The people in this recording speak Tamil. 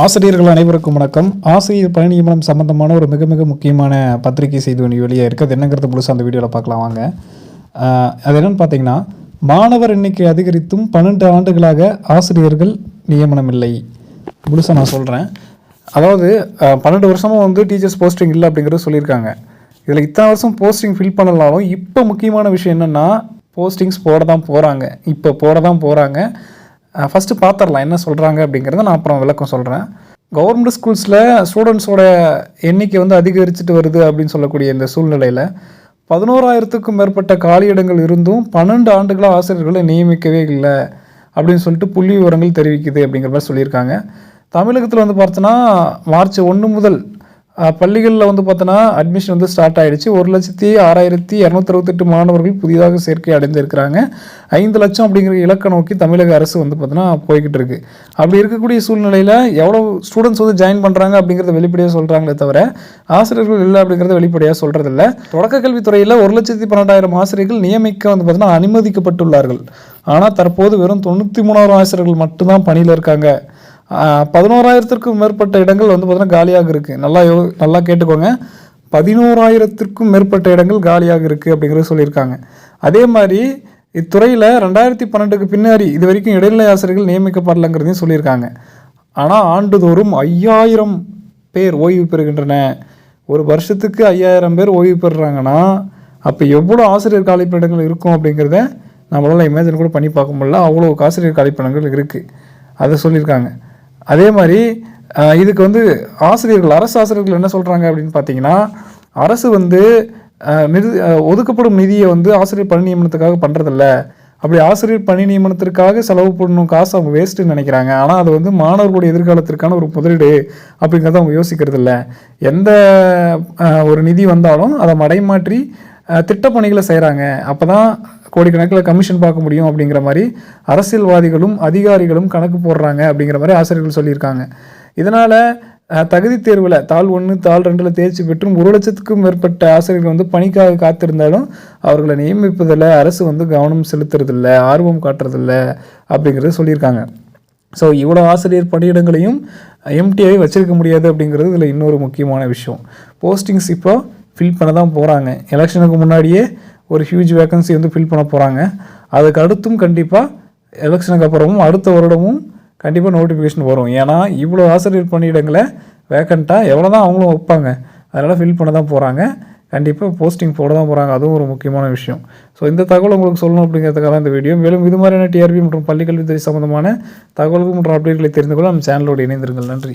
ஆசிரியர்கள் அனைவருக்கும் வணக்கம். ஆசிரியர் பணி நியமனம் சம்பந்தமான ஒரு மிக மிக முக்கியமான பத்திரிகை செய்தி ஒன்று வெளியே இருக்குது. அது என்னங்கிறது முழுசாக அந்த வீடியோவில் பார்க்கலாம் வாங்க. அது என்னென்னு பார்த்தீங்கன்னா மாணவர் எண்ணிக்கை அதிகரித்தும் பன்னெண்டு ஆண்டுகளாக ஆசிரியர்கள் நியமனம் இல்லை. முழுசாக நான் சொல்கிறேன் அதாவது பன்னெண்டு வருஷமாக வந்து டீச்சர்ஸ் போஸ்டிங் இல்லை அப்படிங்கிறத சொல்லியிருக்காங்க. இதில் இத்தனை வருஷம் போஸ்டிங் ஃபில் பண்ணலாலும் இப்போ முக்கியமான விஷயம் என்னென்னா போஸ்டிங்ஸ் போட தான் போகிறாங்க இப்போ போட தான் போகிறாங்க ஃபஸ்ட்டு பார்த்துடலாம் என்ன சொல்கிறாங்க அப்படிங்கிறத நான் அப்புறம் விளக்கம் சொல்கிறேன் கவர்மெண்ட் ஸ்கூல்ஸில் ஸ்டூடெண்ட்ஸோட எண்ணிக்கை வந்து அதிகரிச்சுட்டு வருது அப்படின்னு சொல்லக்கூடிய இந்த சூழ்நிலையில் பதினோராயிரத்துக்கும் மேற்பட்ட காலியிடங்கள் இருந்தும் பன்னெண்டு ஆண்டுகளாக ஆசிரியர்களை நியமிக்கவே இல்லை அப்படின்னு சொல்லிட்டு புள்ளி விவரங்கள் தெரிவிக்குது அப்படிங்கிற மாதிரி சொல்லியிருக்காங்க. தமிழகத்தில் வந்து பார்த்தோன்னா மார்ச் ஒன்று முதல் பள்ளிகளில் வந்து பார்த்தோன்னா அட்மிஷன் வந்து ஸ்டார்ட் ஆகிடுச்சு ஒரு லட்சத்தி ஆறாயிரத்தி இரநூத்தி அறுபத்தெட்டு மாணவர்கள் புதிதாக சேர்க்கை அடைந்திருக்கிறாங்க. ஐந்து லட்சம் அப்படிங்கிற இலக்கை நோக்கி தமிழக அரசு வந்து பார்த்தோன்னா போய்கிட்டு இருக்கு. அப்படி இருக்கக்கூடிய சூழ்நிலையில் எவ்வளோ ஸ்டூடெண்ட்ஸ் வந்து ஜாயின் பண்ணுறாங்க அப்படிங்கிறத வெளிப்படையாக சொல்கிறாங்களே தவிர ஆசிரியர்கள் இல்லை அப்படிங்கிறத வெளிப்படையாக சொல்கிறதில்ல தொடக்க கல்வித்துறையில் ஒரு லட்சத்தி பன்னெண்டாயிரம் ஆசிரியர்கள் நியமிக்க வந்து பார்த்தோன்னா அனுமதிக்கப்பட்டுள்ளார்கள். ஆனால் தற்போது வெறும் தொண்ணூற்றி மூணாயிரம் ஆசிரியர்கள் மட்டும்தான் பணியில் இருக்காங்க. பதினோராயிரத்திற்கும் மேற்பட்ட இடங்கள் வந்து பார்த்தீங்கன்னா காலியாக இருக்குது நல்லா யோ நல்லா கேட்டுக்கோங்க. பதினோராயிரத்திற்கும் மேற்பட்ட இடங்கள் காலியாக இருக்குது அப்படிங்கிறது சொல்லியிருக்காங்க. அதே மாதிரி இத்துறையில் ரெண்டாயிரத்தி பன்னெண்டுக்கு பின்னாடி இது வரைக்கும் இடைநிலை ஆசிரியர்கள் நியமிக்கப்படலைங்கிறதையும் சொல்லியிருக்காங்க. ஆனால் ஆண்டுதோறும் ஐயாயிரம் பேர் ஓய்வு பெறுகின்றன. ஒரு வருஷத்துக்கு ஐயாயிரம் பேர் ஓய்வு பெறுறாங்கன்னா அப்போ எவ்வளோ ஆசிரியர் காலிப்படங்கள் இருக்கும் அப்படிங்கிறத நம்மளால் இமேஜின் கூட பண்ணி பார்க்க முடியல. அவ்வளோ ஆசிரியர் காலிப்படங்கள் இருக்குது அதை சொல்லியிருக்காங்க. அதே மாதிரி இதுக்கு வந்து ஆசிரியர்கள் அரசு ஆசிரியர்கள் என்ன சொல்கிறாங்க அப்படின்னு பார்த்தீங்கன்னா அரசு வந்து நிதி ஒதுக்கப்படும் நிதியை வந்து ஆசிரியர் பணி நியமனத்துக்காக பண்ணுறதில்ல அப்படி ஆசிரியர் பணி நியமனத்திற்காக செலவு பண்ணணும் காசு அவங்க வேஸ்ட்டுன்னு நினைக்கிறாங்க. ஆனால் அது வந்து மாணவர்களுடைய எதிர்காலத்திற்கான ஒரு முதலீடு அப்படிங்கிறத அவங்க யோசிக்கிறது இல்லை. எந்த ஒரு நிதி வந்தாலும் அதை மடைமாற்றி திட்டப்பணிகளை செய்கிறாங்க அப்போ தான் கோடிக்கணக்கில் கமிஷன் பார்க்க முடியும் அப்படிங்கிற மாதிரி அரசியல்வாதிகளும் அதிகாரிகளும் கணக்கு போடுறாங்க அப்படிங்கிற மாதிரி ஆசிரியர்கள் சொல்லியிருக்காங்க. இதனால் தகுதி தேர்வில் தாள் ஒன்று தாள் ரெண்டில் தேர்ச்சி பெற்றும் ஒரு லட்சத்துக்கும் மேற்பட்ட ஆசிரியர்கள் வந்து பணிக்காக காத்திருந்தாலும் அவர்களை நியமிப்பதில் அரசு வந்து கவனம் செலுத்துறதில்ல ஆர்வம் காட்டுறதில்ல அப்படிங்கிறத சொல்லியிருக்காங்க. ஸோ இவ்வளோ ஆசிரியர் பணியிடங்களையும் எம்டிஐ வச்சிருக்க முடியாது அப்படிங்கிறது இதில் இன்னொரு முக்கியமான விஷயம். போஸ்டிங்ஸ் இப்போ ஃபில் பண்ண தான் போகிறாங்க எலெக்ஷனுக்கு முன்னாடியே ஒரு ஹியூஜ் வேகன்சி வந்து ஃபில் பண்ண போகிறாங்க அதுக்கு அடுத்தும் கண்டிப்பாக எலெக்ஷனுக்கு அப்புறமும் அடுத்த வருடமும் கண்டிப்பாக நோட்டிஃபிகேஷன் வரும். ஏன்னா இவ்வளோ ஆசிரியர் பணியிடங்களை வேக்கண்ட்டாக எவ்வளோ தான் அவங்களும் வைப்பாங்க. அதனால் ஃபில் பண்ண தான் போகிறாங்க கண்டிப்பாக போஸ்டிங் போட தான் போகிறாங்க அதுவும் ஒரு முக்கியமான விஷயம். ஸோ இந்த தகவல் உங்களுக்கு சொல்லணும் அப்படிங்கிறதுக்காக தான் இந்த வீடியோ மேலும் இது மாதிரியான டிஆர்பி மற்றும் பள்ளிக்கல்வித்துறை சம்பந்தமான தகவல்கள் மற்றும் அப்டேட்களை தெரிந்து கொள்ள நம்ம சேனலோடு இணைந்திருங்கள். நன்றி.